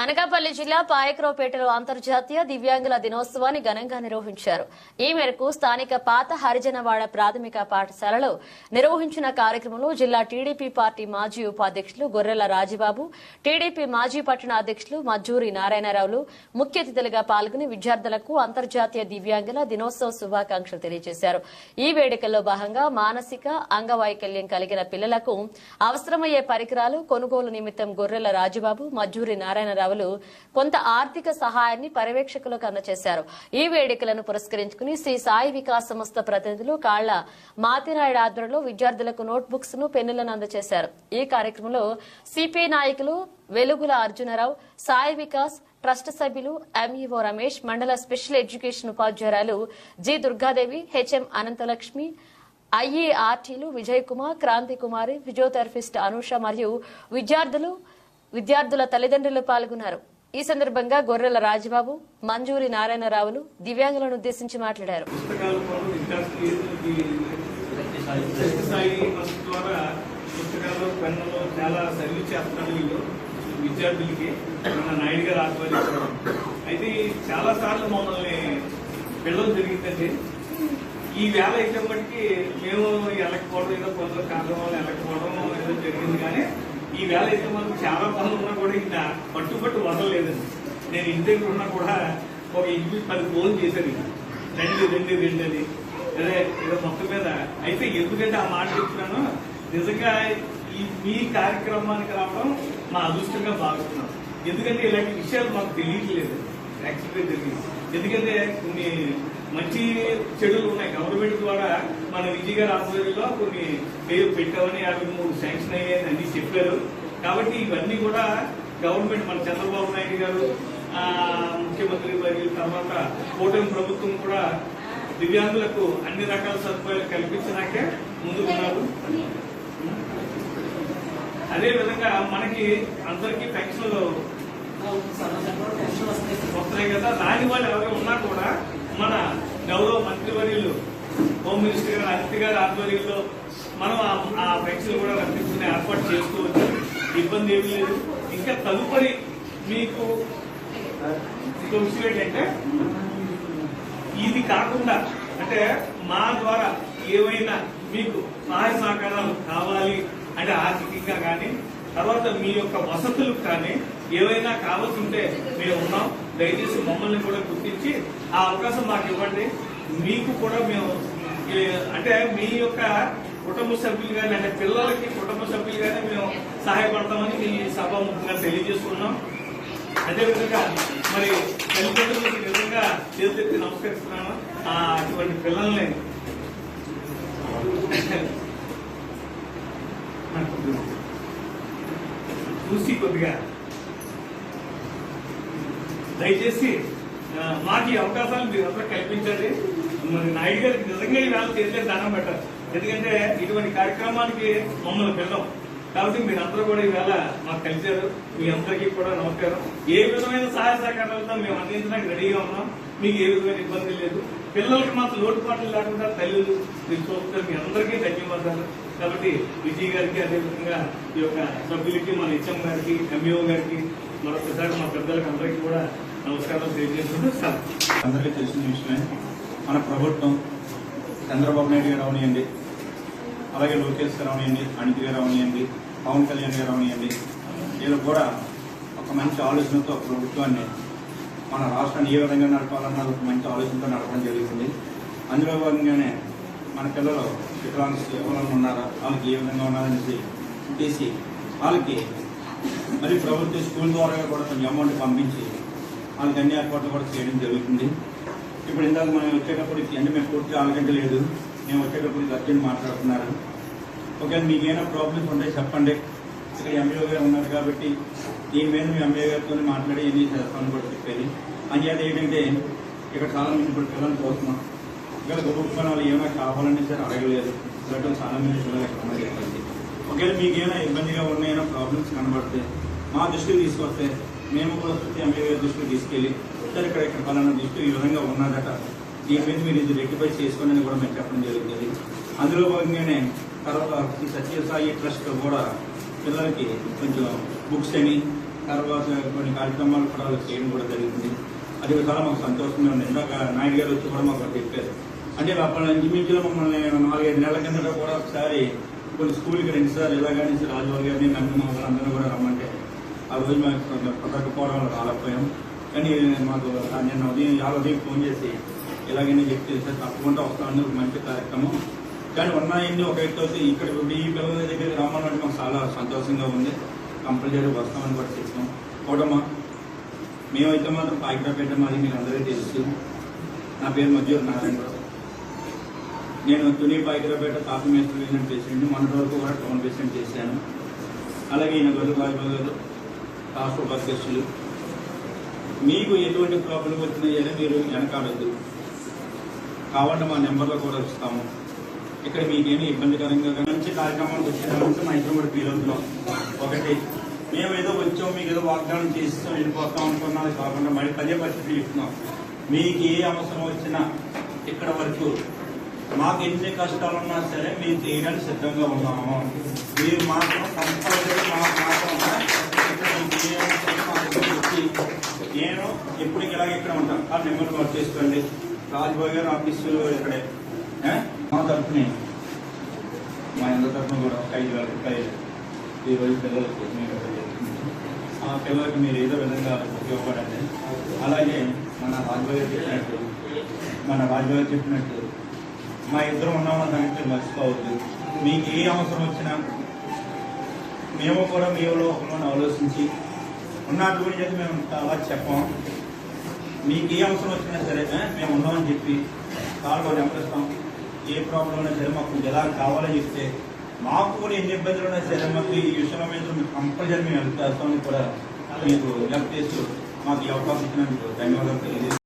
అనకాపల్లి జిల్లా పాయక్రోపేటలో అంతర్జాతీయ దివ్యాంగుల దినోత్సవాన్ని ఘనంగా నిర్వహించారు. ఈ మేరకు స్థానిక పాత హరిజనవాడ ప్రాథమిక పాఠశాలలో నిర్వహించిన కార్యక్రమంలో జిల్లా టీడీపీ పార్టీ మాజీ ఉపాధ్యక్షులు గొర్రెల రాజబాబు టీడీపీ మాజీ పట్టణ అధ్యక్షులు మజ్జూరి నారాయణరావులు ముఖ్య అతిథులుగా పాల్గొని విద్యార్థులకు అంతర్జాతీయ దివ్యాంగుల దినోత్సవ శుభాకాంక్షలు తెలియజేశారు. ఈ వేడుకల్లో భాగంగా మానసిక అంగవైకల్యం కలిగిన పిల్లలకు అవసరమయ్యే పరికరాలు కొనుగోలు నిమిత్తం గొర్రెల రాజబాబు మజ్జూరి నారాయణరావులు కొంత ఆర్థిక సహాయాన్ని పర్యవేక్షకులకు అందజేశారు. ఈ వేడుకలను పురస్కరించుకుని శ్రీ సాయి వికాస్ సంస్థ ప్రతినిధులు కాళ్ళ మాతినాయుడు ఆధ్వర్యంలో విద్యార్థులకు నోట్ బుక్స్ను పెన్నులను అందజేశారు. ఈ కార్యక్రమంలో సిపిఐ నాయకులు వెలుగుల అర్జునరావు సాయి వికాస్ ట్రస్ట్ సభ్యులు MEO Ramesh mandal special education ఉపాధ్యాయురాలు జి దుర్గాదేవి హెచ్ఎం అనంతలక్ష్మి ఐఈఆర్టీలు విజయ్ కుమార్ క్రాంతి కుమారి ఫిజియోథెరపిస్ట్ అనూష మరియు విద్యార్థులు విద్యార్థుల తల్లిదండ్రులు పాల్గొన్నారు. ఈ సందర్భంగా గొర్రెల రాజబాబు మంజూరి నారాయణరావులు దివ్యాంగులను ఉద్దేశించి మాట్లాడారు. విద్యార్థులకి. మన నాయుడు గారు అయితే చాలా సార్లు మమ్మల్ని పిల్లలు జరిగిందండి. ఈ వేళ అయితే మటుకి మేము వెళ్ళకపోవడం ఏదో కొందరు కారణం వల్ల వెళ్ళకపోవడం ఏదో జరిగింది కానీ ఈ వేళ అయితే మనకు చాలా పనులు ఉన్నా కూడా ఇంకా పట్టుబట్టు వదలలేదండి. నేను ఇంటి దగ్గర ఉన్నా కూడా ఒక ఇంటి పది ఫోన్ చేశాను. రెండు రెండు రెండు అని. అదే ఏదో మొత్తం మీద అయితే ఎందుకంటే ఆ మాట చెప్తున్నాను నిజంగా ఈ మీ కార్యక్రమానికి రావడం మా అదృష్టంగా భావిస్తున్నాం. ఎందుకంటే ఇలాంటి విషయాలు మాకు తెలియట్లేదు. యాక్చువల్గా తెలియదు. ఎందుకంటే కొన్ని మంచి చెడులు ఉన్నాయి. గవర్నమెంట్ ద్వారా మన విజయ్ గారి ఆధ్వర్యంలో కొన్ని పేరు పెట్టామని యాభై మూడు శాంక్షన్ అయ్యాయని అన్ని చెప్పారు. కాబట్టి ఇవన్నీ కూడా గవర్నమెంట్ మన చంద్రబాబు నాయుడు గారు ఆ, ముఖ్యమంత్రి మరియు తర్వాత కూటమి ప్రభుత్వం కూడా దివ్యాంగులకు అన్ని రకాల సదుపాయాలు కల్పించినాకే ముందుకున్నారు. అదే విధంగా మనకి అందరికీ పెన్షన్లు వస్తున్నాయి కదా. రాని వాళ్ళు ఎవరు ఉన్నా కూడా మన గౌరవ మంత్రివర్యులు హోమ్ మినిస్టర్ గారు అతిథి గారి ఆధ్వర్యంలో మనం ఆ- ఆ కూడా రప్పించుకునే ఏర్పాటు చేసుకోవచ్చు ఇబ్బంది ఏమీ లేదు. ఇంకా తదుపరి మీకు విషయం ఏంటంటే ఇది కాకుండా అంటే మా ద్వారా ఏవైనా మీకు సహాయ సహకారాలు కావాలి అంటే ఆర్థికంగా కానీ తర్వాత మీ యొక్క వసతులకు కానీ ఏవైనా కావాల్సి ఉంటే మేము ఉన్నాం. దయచేసి మమ్మల్ని కూడా గుర్తించి ఆ అవకాశం మాకు ఇవ్వండి. మీకు కూడా మేము అంటే మీ యొక్క కుటుంబ సభ్యులు కానీ అంటే పిల్లలకి కుటుంబ సభ్యులు కానీ మేము సహాయపడతామని మీ సభాముఖంగా తెలియజేసుకున్నాం. అదేవిధంగా మరి తల్లిదండ్రులకు నిజంగా చేతి నమస్కరిస్తున్నాను ఆ అటువంటి పిల్లల్ని చూసి కొద్దిగా దయచేసి మాకు ఈ అవకాశాలు మీరు అందరూ కల్పించండి. మరి నాయుడు గారికి నిజంగా ఈ వేళ చేసే దానం పెట్టారు ఎందుకంటే ఇటువంటి కార్యక్రమానికి మమ్మల్ని పిల్లలు కాబట్టి మీరందరూ కూడా ఈవేళ మాకు కలిశారు. మీ అందరికీ కూడా నమస్కారం. ఏ విధమైన సహాయ సహకారాలతో మేము అందించడానికి రెడీగా ఉన్నాం. మీకు ఏ విధమైన ఇబ్బంది లేదు. పిల్లలకి మాత్రం లోటుపాట్లు లేకుండా తల్లులు మీరు చూస్తారు మీ అందరికీ ధన్యవాదాలు. కాబట్టి విజయ్ గారికి అదేవిధంగా ఈ యొక్క సభ్యులకి మన హెచ్ఎం గారికి ఎంఈఓ గారికి మరొకసారి మా పెద్దలకు అందరికీ కూడా నమస్కారం తెలియజేసుకుంటూ సార్ అందరికీ తెలిసిన విషయమే మన ప్రభుత్వం చంద్రబాబు నాయుడు గారు అవనియండి అలాగే లోకేష్ గారు అవనియండి అనిత్ గారు అవనియండి పవన్ కళ్యాణ్ గారు అవనియండి. వీళ్ళు కూడా ఒక మంచి ఆలోచనతో ప్రభుత్వాన్ని మన రాష్ట్రాన్ని ఏ విధంగా నడపాలన్న ఒక మంచి ఆలోచనతో నడపడం జరుగుతుంది. అందులో భాగంగానే మన పిల్లలు వికలాంగులు ఎవరైనా ఉన్నారా? వాళ్ళకి ఏ విధంగా ఉన్నారనేసి చేసి వాళ్ళకి మరి ప్రభుత్వ స్కూల్ ద్వారా కూడా కొంచెం అమౌంట్ పంపించి వాళ్ళకి అన్ని ఏర్పాట్లు కూడా చేయడం జరుగుతుంది. ఇప్పుడు ఇందాక మనం వచ్చేటప్పటికి అంటే మేము పూర్తిగా ఆలగంట లేదు. మేము వచ్చేటప్పటికి అర్జెంట్ మాట్లాడుతున్నారు. ఒకవేళ మీకు ఏమైనా ప్రాబ్లమ్స్ ఉంటే చెప్పండి. ఇక్కడ ఎంఏఓ గారు ఉన్నారు కాబట్టి దీని మీద మేము ఎంఏ గారితో మాట్లాడి ఎన్ని చేస్తామని కూడా చెప్పేది. అంచేత ఏంటంటే ఇక్కడ చాలా మంది ఇప్పుడు పిల్లలు కోరుతున్నాం ఇక్కడ గొప్ప వాళ్ళు ఏమైనా కావాలని సార్ అడగలేదు. ఇలాంటి చాలా మంది పిల్లలు ఇక్కడ చెప్పండి ఒకవేళ మీకు ఏమైనా ఇబ్బందిగా ఉన్నాయైనా ప్రాబ్లమ్స్ కనబడితే మా దృష్టికి తీసుకొస్తే మేము కూడా ప్రతి ఎంపీ గారి దృష్టికి తీసుకెళ్ళి సరే ఇక్కడ ఇక్కడ పలానా దృష్టి ఈ విధంగా ఉన్నదట దీని మీద మీరు ఇది రెక్టిఫై చేసుకోండి అని కూడా మేము చెప్పడం జరుగుతుంది. అందులో భాగంగానే తర్వాత ఈ సత్యసాయి ట్రస్ట్ కూడా పిల్లలకి కొంచెం బుక్స్ అని తర్వాత కొన్ని కార్యక్రమాలు కూడా చేయడం కూడా జరిగింది అది చాలా మాకు సంతోషంగా ఉంది. ఇందాక నాయుడు గారు వచ్చి కూడా మాకు చెప్పారు. అంటే అప్పుడు ఇంచుమించులో మమ్మల్ని నాలుగైదు నెలల కిందట కూడా ఒకసారి కొన్ని స్కూల్కి రండి సార్ ఇలాగ సార్ రాజువారి గారిని నన్ను మా అందరూ కూడా రమ్మంటే ఆ రోజు మాకు కుదరకపోవడం వల్ల రాలేకపోయాం. కానీ మాకు నిన్న ఉదయం యాభై ఉదయం ఫోన్ చేసి ఇలాగనే చెప్తే సార్ తప్పకుండా వస్తామని ఒక మంచి కార్యక్రమం. కానీ ఉన్నాయన్ని ఒక ఎత్తు ఇక్కడ ఈ పిల్లల దగ్గర రమ్మన్నట్టు మాకు చాలా సంతోషంగా ఉంది. కంపల్సరీ వస్తామని కూడా చెప్పాం. కోటమ్మా మేమైతే మాత్రం పాయికరాపేట మాది మీరు అందరికీ తెలుసు. నా పేరు మధ్యూర్ నారాయణ నేను తుని పైకరపేట తాత మేస్టర్ పేషెంట్ పేషెంట్ మొన్నటి వరకు కూడా టౌన్ పేషెంట్ చేశాను. అలాగే ఈయన గొర్రె రాజబాబు గారు రాష్ట్ర ఉపాధ్యక్షులు. మీకు ఎటువంటి ప్రాబ్లం వచ్చినాయని మీరు వెనకాడద్దు కావాలంటే మా నెంబర్లో కూడా ఇస్తాము. ఇక్కడ మీకేమి ఇబ్బందికరంగా మంచి కార్యక్రమాలకు వచ్చేదానికి మా ఇద్దరు కూడా ఫీల్ అవుతున్నాం ఒకటి. మేము ఏదో వచ్చాం మీకు ఏదో వాగ్దానం చేస్తాం వెళ్ళిపోతాం అనుకున్నది కాకుండా మళ్ళీ పదే పరిస్థితి చెప్తున్నాం. మీకు ఏ అవసరం వచ్చినా ఇక్కడ వరకు మాకు ఎన్ని కష్టాలు ఉన్నా సరే మేము చేయడానికి సిద్ధంగా ఉన్నాము. మీరు మాత్రం కంపల్సరీ మాకు మాత్రం నేను ఎప్పుడు ఇలాగ ఇక్కడ ఉంటాను. ఆ నెంబర్ వర్క్ చేసుకోండి. రాజ్బాబు గారు ఆఫీసు ఇక్కడే. మా తరఫుని మా అందరి తరఫున కూడా ఐదు వేల రూపాయలు ఈ రోజు పిల్లలకి మీరు ఆ పిల్లలకి మీరు ఏదో విధంగా ఉపయోగపడండి. అలాగే మన రాజ్బాయ్ గారు చెప్పినట్టు మన రాజ్బాబు గారు చెప్పినట్టు మా ఇద్దరు ఉన్నామన్న సంగతి మర్చిపోవద్దు. మీకు ఏ అవసరం వచ్చినా మేము కూడా మీలో ఒకరిని ఆలోచించి ఉన్నటువంటి చెప్పి మేము చాలా చెప్పాం. మీకు ఏ అవసరం వచ్చినా సరే మేము ఉన్నామని చెప్పి కాళ్ళు నెంబరిస్తాం ఏ ప్రాబ్లం అయినా సరే మాకు ఎలా కావాలని చెప్తే మాకు కూడా ఎన్ని ఇబ్బందులు ఉన్నా సరే మాకు ఈ విషయంలో మీద మీకు కంపల్సరీ మేము హెల్ప్ చేస్తామని కూడా మీకు హెల్ప్ చేస్తూ మాకు ఈ అవకాశం ఇచ్చినందుకు ధన్యవాదాలు తెలియజేస్తాం